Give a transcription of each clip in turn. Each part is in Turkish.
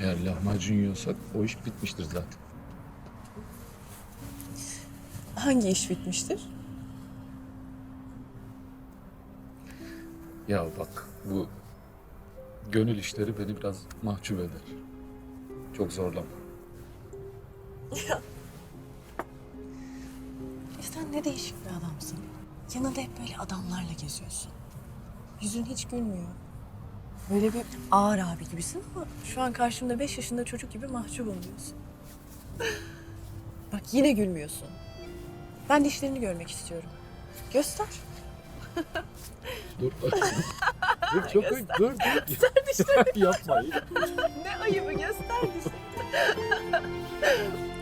Eğer lahmacun yiyorsak o iş bitmiştir zaten. Hangi iş bitmiştir? Ya bak bu gönül işleri beni biraz mahcup eder. Çok zorlama. Ya sen ne değişik bir adamsın. Yanında hep böyle adamlarla geziyorsun. Yüzün hiç gülmüyor. Böyle bir ağır abi gibisin ama şu an karşımda beş yaşında çocuk gibi mahcup oluyorsun. Bak yine gülmüyorsun. Ben dişlerini görmek istiyorum. Göster. Dur. dur çok dur dur. dur. Yapma. Ne ayıbı göster dişlerini.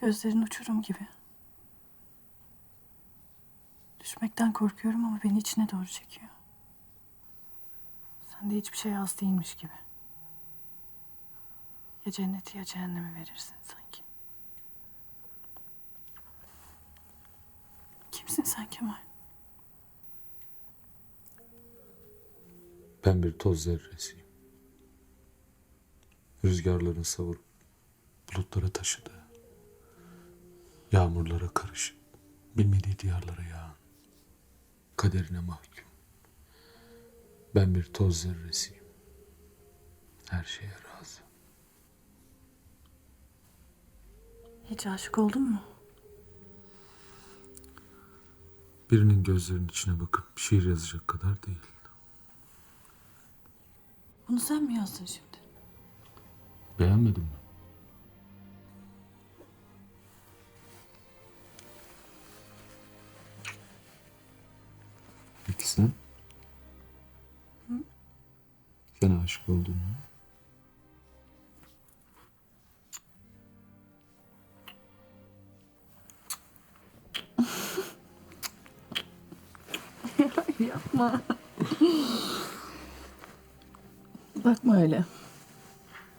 Gözlerin uçurum gibi. Düşmekten korkuyorum ama beni içine doğru çekiyor. Sende hiçbir şey az değilmiş gibi. Ya cenneti ya cehennemi verirsin sanki. Kimsin sen Kemal? Ben bir toz zerresiyim. Rüzgarların savurup bulutlara taşıdığı, yağmurlara karışıp bilmediği diyarlara yağan, kaderine mahkum. Ben bir toz zerresiyim. Her şeye razı. Hiç aşık oldun mu? Birinin gözlerinin içine bakıp şiir yazacak kadar değil. Bunu sen mi yazdın şimdi? Beğenmedin mi? Sen? Sen aşık oldun mu? Yapma. Bakma öyle.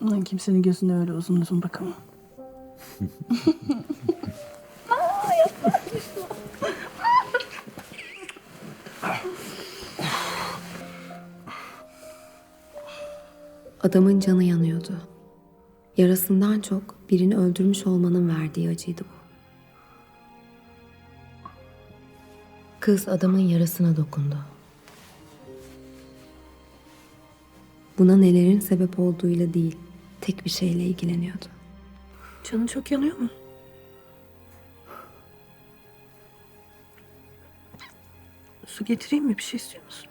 Ben kimsenin gözüne öyle uzun uzun bakamam. Adamın canı yanıyordu. Yarasından çok birini öldürmüş olmanın verdiği acıydı bu. Kız adamın yarasına dokundu. Buna nelerin sebep olduğuyla değil, tek bir şeyle ilgileniyordu. Canın çok yanıyor mu? Su getireyim mi? Bir şey istiyor musun?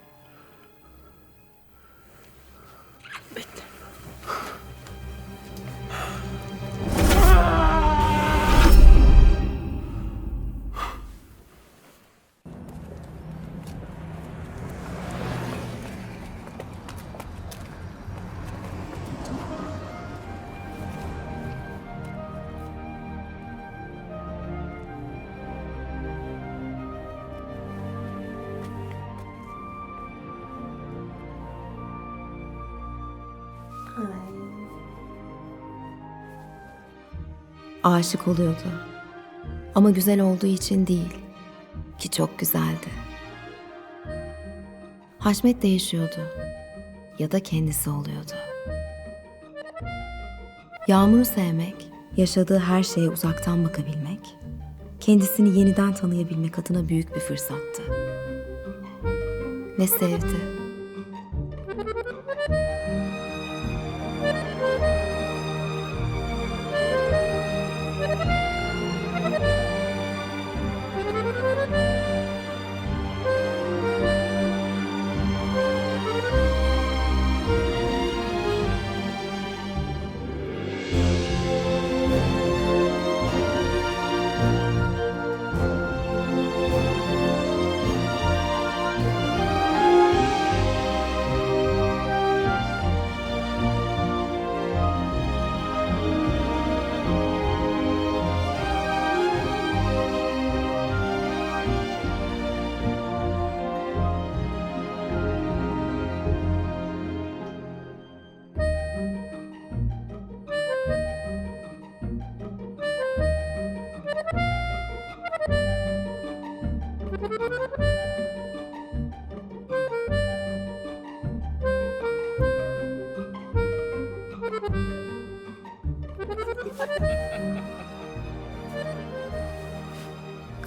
Aşık oluyordu. Ama güzel olduğu için değil, ki çok güzeldi. Haşmet değişiyordu. Ya da kendisi oluyordu. Yağmur'u sevmek, yaşadığı her şeye uzaktan bakabilmek, kendisini yeniden tanıyabilmek adına büyük bir fırsattı. Ve sevdi.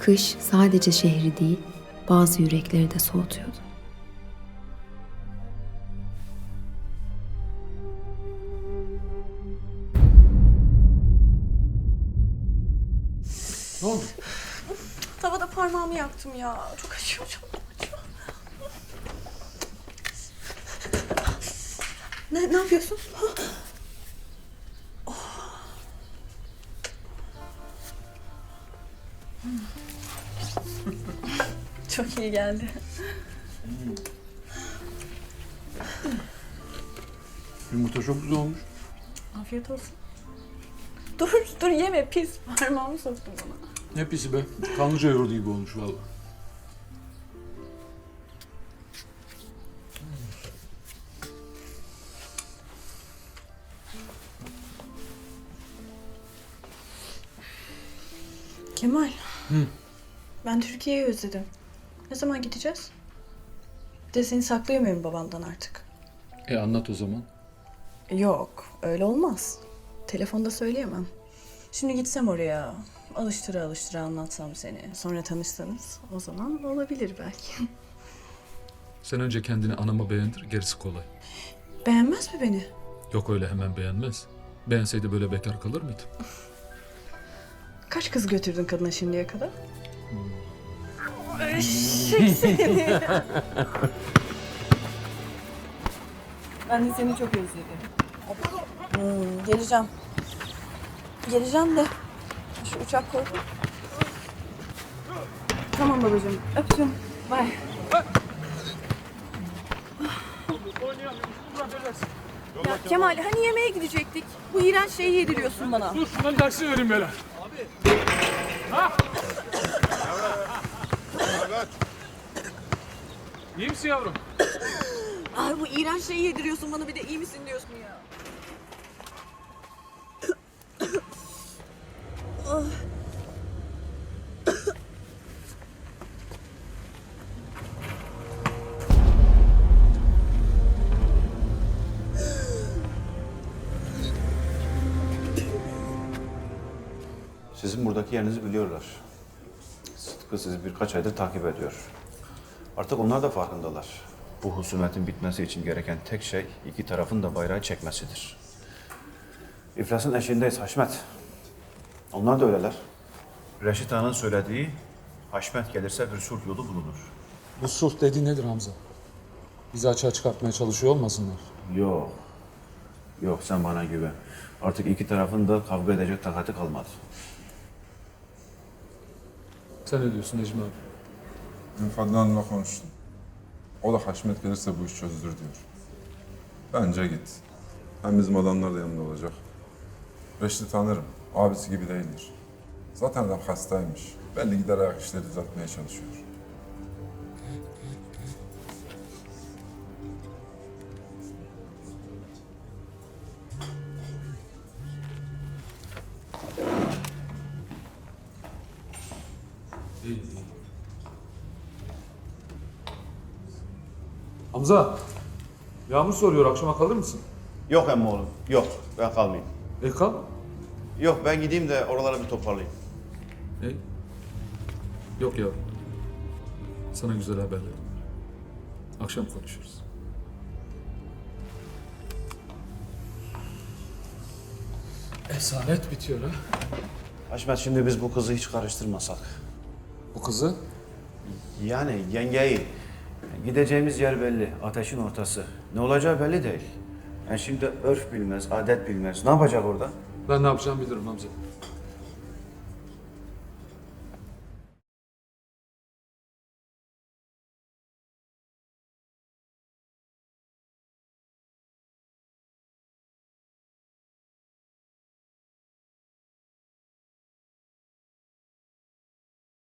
Kış sadece şehri değil, bazı yürekleri de soğutuyordu. Ne oldu? Tavada parmağımı yaktım ya. Çok acıyor, çok acıyor. Ne, ne yapıyorsun? İyi geldi. Yumurta çok güzel olmuş. Afiyet olsun. Dur, dur yeme pis. Parmağımı soktum bana. Ne pisi be. Kanlıca yoğurdu gibi olmuş vallahi. Kemal. Ben Türkiye'yi özledim. Ne zaman gideceğiz? Bir de seni saklıyor muyum babandan artık? E anlat o zaman. Yok, öyle olmaz. Telefonda söyleyemem. Şimdi gitsem oraya, alıştıra alıştıra anlatsam seni. Sonra tanışsanız o zaman olabilir belki. Sen önce kendini anama beğendir, gerisi kolay. Beğenmez mi beni? Yok öyle hemen beğenmez. Beğenseydi böyle bekar kalır mıydı? Kaç kız götürdün kadına şimdiye kadar? Eşek seni. ben de seni çok özledim. Hmm, geleceğim. Geleceğim de şu uçak korku. Tamam babacığım. Öptüm. Bye. Ya Kemal hani yemeğe gidecektik? Bu iğrenç şeyi yediriyorsun bana. Dur şundan dersi verin böyle. İyi misin yavrum? Ay bu iğrenç şeyi yediriyorsun bana bir de iyi misin diyorsun ya. Sizin buradaki yerinizi biliyorlar. Sıtkı sizi birkaç aydır takip ediyor. Artık onlar da farkındalar. Bu husumetin bitmesi için gereken tek şey iki tarafın da bayrağı çekmesidir. İflasın eşiğindeyiz Haşmet. Onlar da öyleler. Reşit Ağa'nın söylediği Haşmet gelirse bir sulh yolu bulunur. Bu sulh dediğin nedir Hamza? Bizi açığa çıkartmaya çalışıyor olmasınlar? Yok. Yok sen bana güven. Artık iki tarafın da kavga edecek takati kalmadı. Sen ne diyorsun Necmi abi? Dün Fadlan Hanım'la konuştum. O da Haşmet gelirse bu iş çözülür diyor. Bence git. Hem bizim adamlar da yanında olacak. Reşit'i tanırım. Abisi gibi değildir. Zaten adam hastaymış. Belli gider ayak işleri düzeltmeye çalışıyor. Hamza, Yağmur soruyor akşama kalır mısın? Yok emmi oğlum. Yok. Ben kalmayayım. E kal. Yok ben gideyim de oralara bir toparlayayım. E? Yok yavrum. Sana güzel haberlerim. Akşam konuşuruz. Esaret bitiyor ha. Haşmet şimdi biz bu kızı hiç karıştırmasak. Bu kızı Yani yengeyi. Gideceğimiz yer belli. Ateşin ortası. Ne olacağı belli değil. Yani şimdi örf bilmez, adet bilmez. Ne yapacak orada? ben ne yapacağımı bilirim Hamza.